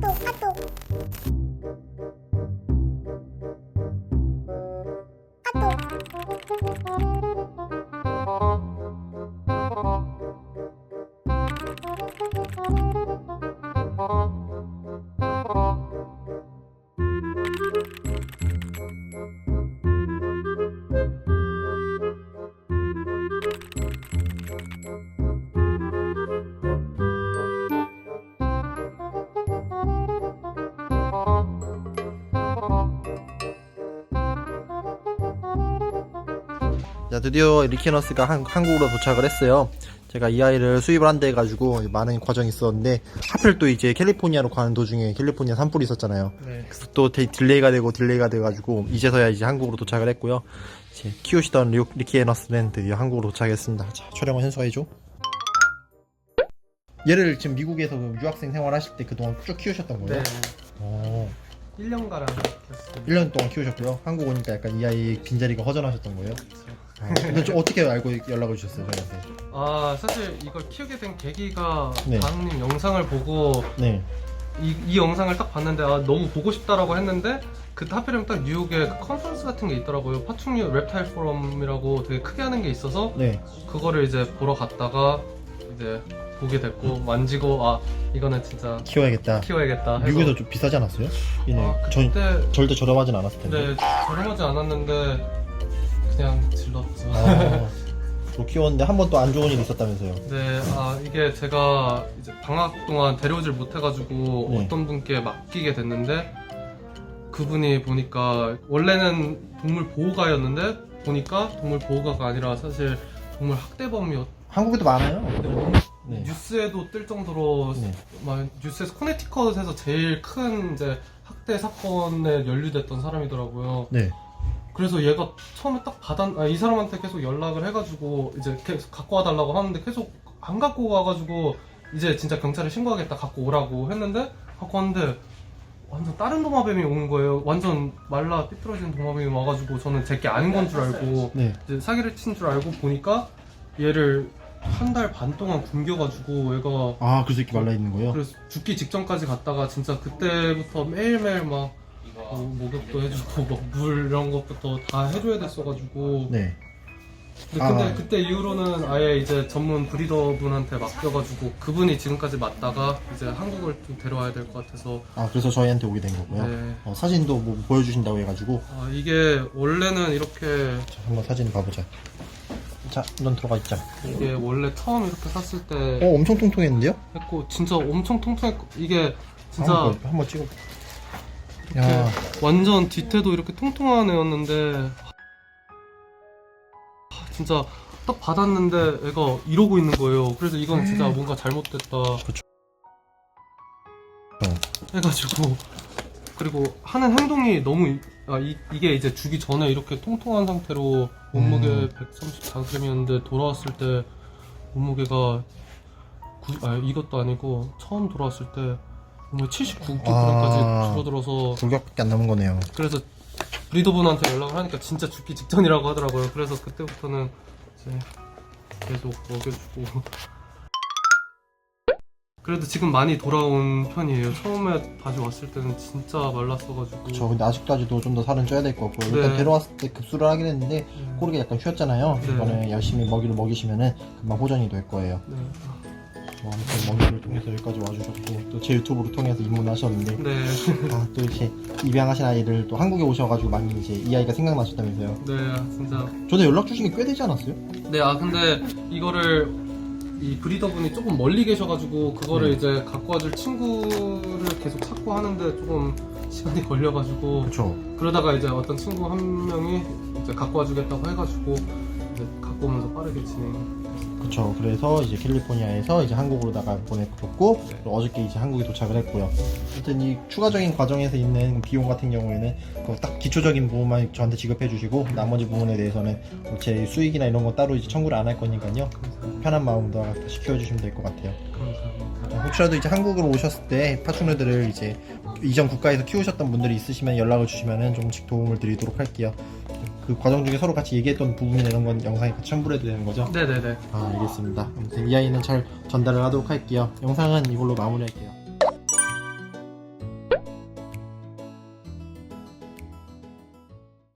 とあと」あと。 자 드디어 리케너스가 한, 한국으로 도착을 했어요 제가 이 아이를 수입을 한다 해가지고 많은 과정이 있었는데 하필 또 이제 캘리포니아로 가는 도중에 캘리포니아 산불이 있었잖아요 네. 그래서 또 데- 딜레이가 되고 딜레이가 돼가지고 이제서야 이제 한국으로 도착을 했고요 이제 키우시던 리, 리케너스는 드디어 한국으로 도착했습니다 자 촬영은 현수가 해줘 얘를 지금 미국에서 그 유학생 생활하실 때 그동안 쭉 키우셨던 거예요? 네. 어, 1년가량 키웠습니다. 1년 동안 키우셨고요 한국 오니까 약간 이 아이 빈자리가 허전하셨던 거예요? 아, 근데 좀 어떻게 알고 연락을 주셨어요 저한테? 아 사실 이걸 키우게 된 계기가 네. 다은님 영상을 보고 네. 이, 이 영상을 딱 봤는데 아 너무 보고 싶다라고 했는데 그때 하필이면 딱 뉴욕에 그 컨퍼런스 같은 게 있더라고요 파충류 랩타일 포럼이라고 되게 크게 하는 게 있어서 네. 그거를 이제 보러 갔다가 이제 보게 됐고 만지고 아 이거는 진짜 키워야겠다. 키워야겠다 해서 미국에서 좀 비싸지 않았어요? 얘네 아, 전 그때 절대 저렴하진 않았을 텐데. 네 저렴하지 않았는데 그냥 질렀죠 아, 저 키웠는데 한 번 또 안 좋은 일 있었다면서요? 네, 아 이게 제가 이제 방학 동안 데려오질 못해가지고 네. 어떤 분께 맡기게 됐는데 그분이 보니까 원래는 동물 보호가였는데 보니까 동물 보호가가 아니라 사실 동물 학대범이었. 한국에도 많아요. 네. 뉴스에도 뜰 정도로 네. 막 뉴스에서 코네티컷에서 제일 큰 이제 학대 사건에 연루됐던 사람이더라고요. 네. 그래서 얘가 처음에 딱 받았, 아, 이 사람한테 계속 연락을 해가지고 이제 계속 갖고 와달라고 하는데 계속 안 갖고 와가지고 이제 진짜 경찰에 신고하겠다 갖고 오라고 했는데 갖고 왔는데 완전 다른 도마뱀이 온 거예요. 완전 말라 삐뚤어진 도마뱀이 와가지고 저는 제게 아닌 건 줄 알고 네. 이제 사기를 친 줄 알고 보니까 얘를 한 달 반 동안 굶겨가지고 얘가 아, 그래서 이렇게 말라 있는 거예요? 그래서 죽기 직전까지 갔다가 진짜 그때부터 매일매일 막 뭐, 목욕도 해주고 막물 이런 것부터 다 해줘야 됐어가지고 네. 근데, 근데 아. 그때 이후로는 아예 이제 전문 브리더 분한테 맡겨가지고 그분이 지금까지 맡다가 이제 한국을 좀 데려와야 될 것 같아서 아, 그래서 저희한테 오게 된 거고요. 네. 어, 사진도 뭐 보여주신다고 해가지고. 아, 이게 원래는 이렇게 자, 한번 사진 봐보자. 자, 넌 들어가 있자. 이게 원래 처음 이렇게 샀을 때 어, 엄청 통통했는데요? 했고 진짜 엄청 통통했고 이게 진짜 한번, 보- 한번 찍어. 야, 완전 뒤태도 이렇게 통통한 애였는데 하, 진짜 딱 받았는데 애가 이러고 있는 거예요. 그래서 이건 진짜 뭔가 잘못됐다. 그쵸. 해가지고 그리고 하는 행동이 너무 이- 아, 이, 이게 이제 주기 전에 이렇게 통통한 상태로 몸무게 음. 134g이었는데 돌아왔을 때 몸무게가 구, 아 이것도 아니고 처음 돌아왔을 때 몸무게 79kg까지 아. 줄어들어서 불격밖에 안 남은 거네요. 그래서 브리더분한테 연락을 하니까 진짜 죽기 직전이라고 하더라고요. 그래서 그때부터는 이제 계속 먹여주고. 그래도 지금 많이 돌아온 편이에요. 처음에 다시 왔을 때는 진짜 말랐어가지고. 저 근데 아직까지도 좀 더 살은 쪄야 될 것 같고 일단 네. 데려왔을 때 급수를 하긴 했는데 네. 꼬리가 약간 휘었잖아요. 네. 이거는 열심히 먹이를 먹이시면은 금방 호전이 될 거예요. 네. 뭐 아무튼 먹이를 통해서 여기까지 와주셨고 또 제 유튜브를 통해서 입문하셨는데 네. 아 또 이렇게 입양하신 아이를 또 한국에 오셔가지고 많이 이제 이 아이가 생각나셨다면서요. 네, 진짜. 전에 연락 주신 게 꽤 되지 않았어요? 네, 아 근데 이거를 이 브리더분이 조금 멀리 계셔가지고 그거를 네. 이제 갖고 와줄 친구를 계속 찾고 하는데 조금 시간이 걸려가지고 그렇죠. 그러다가 이제 어떤 친구 한 명이 이제 갖고 와주겠다고 해가지고 이제 갖고 오면서 빠르게 진행했습니다. 그렇죠. 그래서 이제 캘리포니아에서 이제 한국으로다가 보내줬고 네. 또 어저께 이제 한국에 도착을 했고요. 아무튼 이 추가적인 과정에서 있는 비용 같은 경우에는 그딱 기초적인 부분만 저한테 지급해 주시고 나머지 부분에 대해서는 뭐제 수익이나 이런 거 따로 이제 청구를 안 할 거니까요. 편한 마음으로 다시 키워주시면 될 것 같아요. 감사합니다. 혹시라도 이제 한국으로 오셨을 때 파충류들을 이제 이전 국가에서 키우셨던 분들이 있으시면 연락을 주시면은 좀씩 도움을 드리도록 할게요. 그 과정 중에 서로 같이 얘기했던 부분이나 이런 건 영상에 같이 첨부해도 되는 거죠? 네네네. 아 알겠습니다. 아무튼 이 아이는 잘 전달을 하도록 할게요. 영상은 이걸로 마무리할게요.